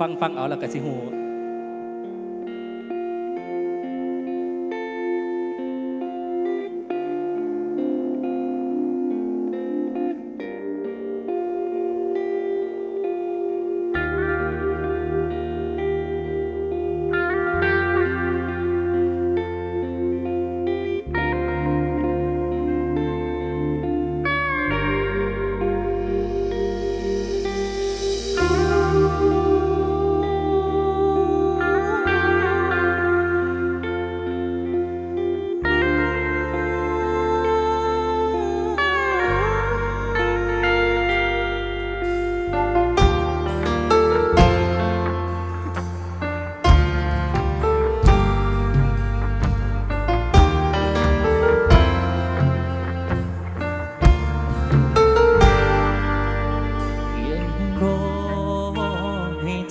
ฟังฟังเอาแล้วก็สิหู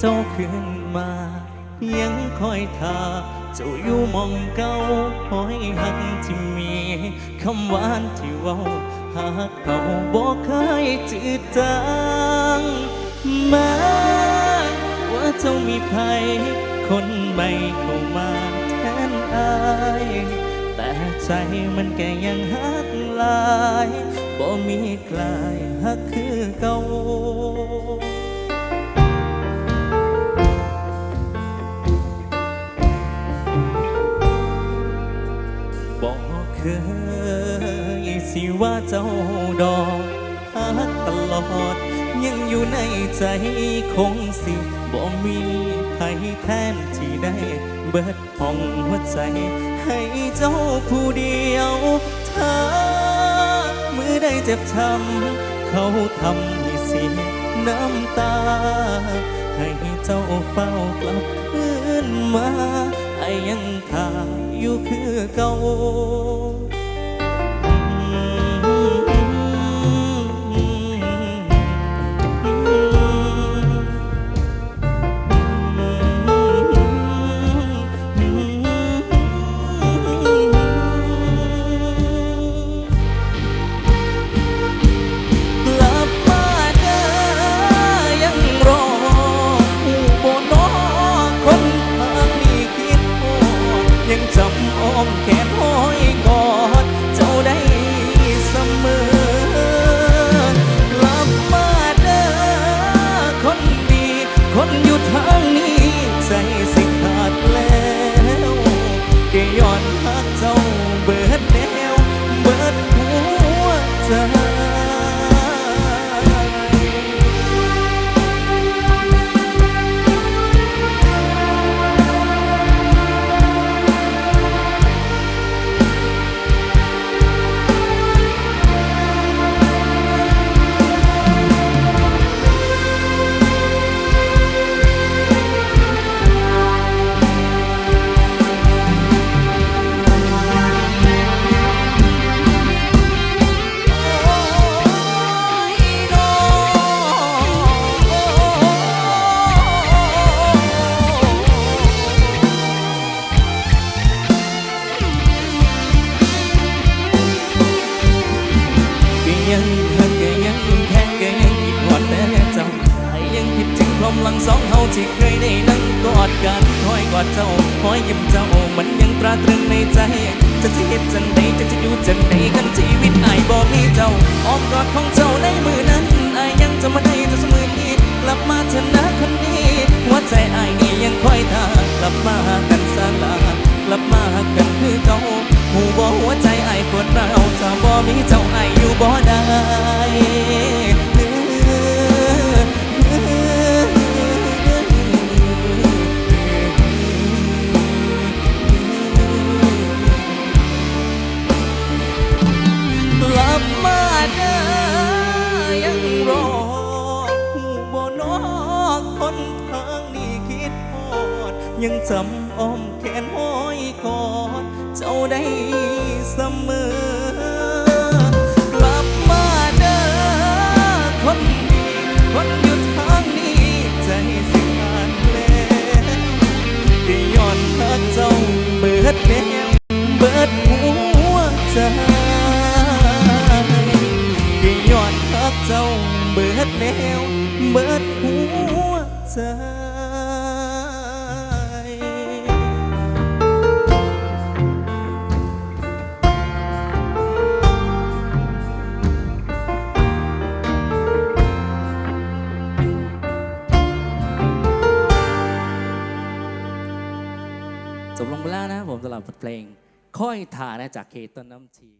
จ้าขึ้นมา ยังคอยท่าเจ้าอยู่มองเก่าคอยหักที่มีคำหวานที่เว้าหากเขาบอกเคยจืดจางแม้ว่าเจ้ามีภัย คนใหม่เข้ามาแทนอายแต่ใจมันแก่ยังหักลายบ่มีกลายหักคือเก่า สิว่าเจ้าดอกฮักตลอด ยังอยู่ในใจคงสิบ่มีใครแทนที่ได้ เบิดห้องหัวใจ ให้เจ้าผู้เดียวเธอมือได้เจ็บช้ำเขาทำให้เสียน้ำตา ให้เจ้าเฝ้ากลับคืนมาไอ้ยังทาอยู่คือเก่า พร้อมหลังสองเฮาที่เคยได้นั่งกอดกันคอยกอดเจ้าคอยยิ้มเจ้ามันยังตราตรึงในใจ จะจะเห็นจังใดจะจะอยู่จังใดกันชีวิตไอ้บ่มีเจ้าอ้อมกอดของเจ้า ยังจำอ้อมแขนห้อยกอดเจ้าได้เสมอกลับมาเด้อคนดีคนอยู่ทางนี้ใจสิขาดแล้วก็ย้อนหักเจ้าเบิดแนวเบิดหัวใจก็ย้อนหักเจ้าเบิดแนวเบิดหัวใจ จบลงไปแล้วนะครับผมสำหรับบทเพลง ค่อยถ่านะจากเคต้นน้ำที